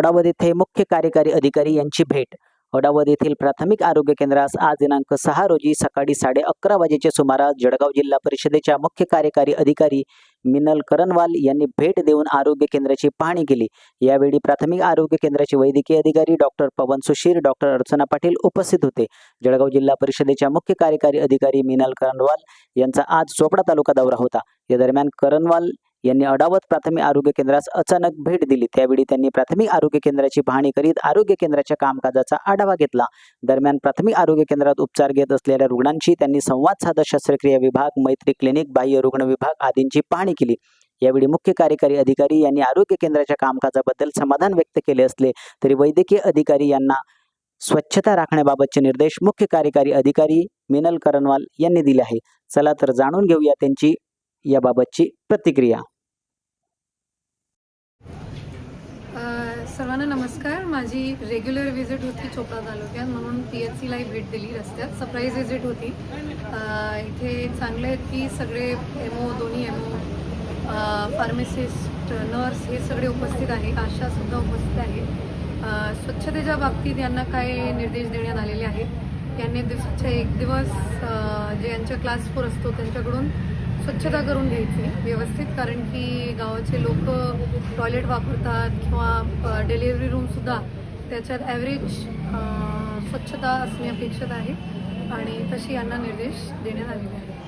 अडावद येथे मुख्य कार्यकारी अधिकारी यांची भेट. अडावद येथील प्राथमिक आरोग्य केंद्रास आज दिनांक सहा रोजी सकाळी साडे अकरा वाजेच्या सुमारास जळगाव जिल्हा परिषदेच्या मुख्य कार्यकारी अधिकारी मिनल करणवाल यांनी भेट देऊन आरोग्य केंद्राची पाहणी केली. यावेळी प्राथमिक आरोग्य केंद्राचे वैद्यकीय अधिकारी डॉक्टर पवन सुशीर डॉक्टर अर्चना पाटील उपस्थित होते. जळगाव जिल्हा परिषदेच्या मुख्य कार्यकारी अधिकारी मिनल करणवाल यांचा आज चोपडा तालुका दौरा होता. या दरम्यान करणवाल यांनी अडावत प्राथमिक आरोग्य केंद्रास अचानक भेट दिली. त्यावेळी त्यांनी प्राथमिक आरोग्य केंद्राची पाहणी करीत आरोग्य केंद्राच्या कामकाजाचा आढावा घेतला. दरम्यान प्राथमिक आरोग्य केंद्रात उपचार घेत असलेल्या रुग्णांशी त्यांनी संवाद साधत शस्त्रक्रिया विभाग मैत्री क्लिनिक बाह्य रुग्ण विभाग आदींची पाहणी केली. यावेळी मुख्य कार्यकारी अधिकारी यांनी आरोग्य केंद्राच्या कामकाजाबद्दल समाधान व्यक्त केले असले तरी वैद्यकीय अधिकारी यांना स्वच्छता राखण्याबाबतचे निर्देश मुख्य कार्यकारी अधिकारी मिनल करनवाल यांनी दिले आहे चला तर जाणून घेऊया त्यांची याबाबतची प्रतिक्रिया. सर्वांना नमस्कार. माझी रेग्युलर व्हिजिट होती चोपडा तालुक्यात म्हणून पी एच सीलाही भेट दिली रस्त्यात. सरप्राईज व्हिजिट होती. इथे चांगले आहेत की सगळे एम ओ दोन्ही एम ओ फार्मासिस्ट नर्स हे सगळे उपस्थित आहे आशासुद्धा उपस्थित आहे स्वच्छतेच्या बाबतीत यांना काय निर्देश देण्यात आलेले आहेत? यांनी दिवसाच्या एक दिवस जे यांच्या क्लास फोर असतो त्यांच्याकडून स्वच्छता करून घ्यायची व्यवस्थित. कारण की गावाचे लोक टॉयलेट वापरतात किंवा डिलिव्हरी रूमसुद्धा त्याच्यात ॲव्हरेज स्वच्छता असणे अपेक्षित आहे. आणि तशी यांना निर्देश देण्यात आलेले आहेत.